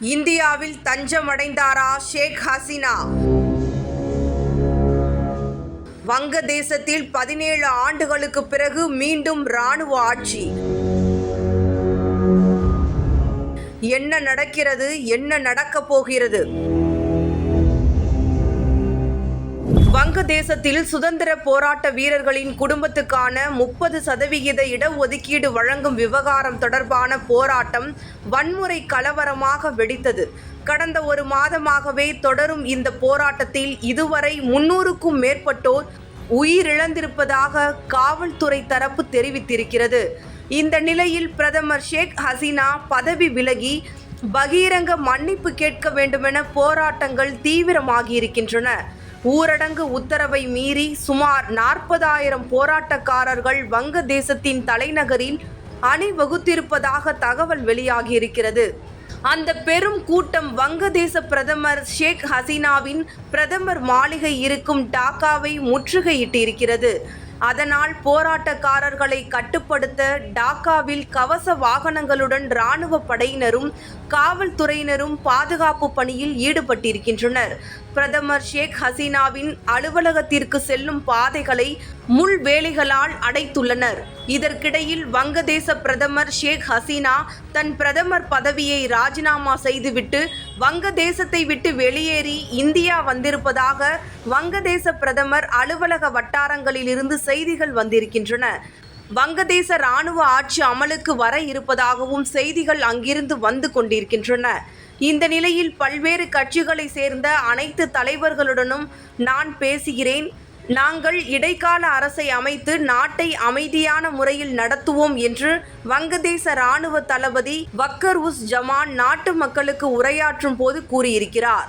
இந்தியாவில் தஞ்சமடைந்தாரா ஷேக் ஹசீனா? வங்கதேசத்தில் பதினேழு ஆண்டுகளுக்கு பிறகு மீண்டும் ராணுவ ஆட்சி. என்ன நடக்கிறது? என்ன நடக்கப் போகிறது? வங்கதேசத்தில் சுதந்திர போராட்ட வீரர்களின் குடும்பத்துக்கான முப்பது சதவிகித இடஒதுக்கீடு வழங்கும் விவகாரம் தொடர்பான போராட்டம் வன்முறை கலவரமாக வெடித்தது. கடந்த ஒரு மாதமாகவே தொடரும் இந்த போராட்டத்தில் இதுவரை முன்னூறுக்கும் மேற்பட்டோர் உயிரிழந்திருப்பதாக காவல்துறை தரப்பு தெரிவித்திருக்கிறது. இந்த நிலையில் பிரதமர் ஷேக் ஹசீனா பதவி விலகி பகிரங்க மன்னிப்பு கேட்க வேண்டுமென போராட்டங்கள் தீவிரமாகியிருக்கின்றன ஊரடங்கு உத்தரவை மீறி சுமார் நாற்பதாயிரம் போராட்டக்காரர்கள் வங்கதேசத்தின் தலைநகரில் அணிவகுத்திருப்பதாக தகவல் வெளியாகியிருக்கிறது அந்த பெரும் கூட்டம் வங்கதேச பிரதமர் ஷேக் ஹசீனாவின் பிரதமர் மாளிகை இருக்கும் டாக்காவை முற்றுகையிட்டிருக்கிறது. அதனால் போராட்டக்காரர்களை கட்டுப்படுத்த டாக்காவில் கவச வாகனங்களுடன் இராணுவ படையினரும் காவல்துறையினரும் பாதுகாப்பு பணியில் ஈடுபட்டிருக்கின்றனர். பிரதமர் ஷேக் ஹசீனாவின் அலுவலகத்திற்கு செல்லும் பாதைகளை முள் வேலிகளால் அடைத்துள்ளனர். இதற்கிடையில் வங்கதேச பிரதமர் ஷேக் ஹசீனா தன் பிரதமர் பதவியை ராஜினாமா செய்துவிட்டு வங்கதேசத்தை விட்டு வெளியேறி இந்தியா வந்திருப்பதாக வங்கதேச பிரதமர் அலுவலக வட்டாரங்களிலிருந்து செய்திகள் வந்திருக்கின்றன. வங்கதேச இராணுவ ஆட்சி அமலுக்கு வர இருப்பதாகவும் செய்திகள் அங்கிருந்து வந்து கொண்டிருக்கின்றன. இந்த நிலையில் பல்வேறு கட்சிகளை சேர்ந்த அனைத்து தலைவர்களுடனும் நான் பேசுகிறேன். நாங்கள் இடைக்கால அரசை அமைத்து நாட்டை அமைதியான முறையில் நடத்துவோம் என்று வங்கதேச இராணுவ தளபதி வக்கர் உஸ் ஜமான் நாட்டு மக்களுக்கு உரையாற்றும் போது கூறியிருக்கிறார்.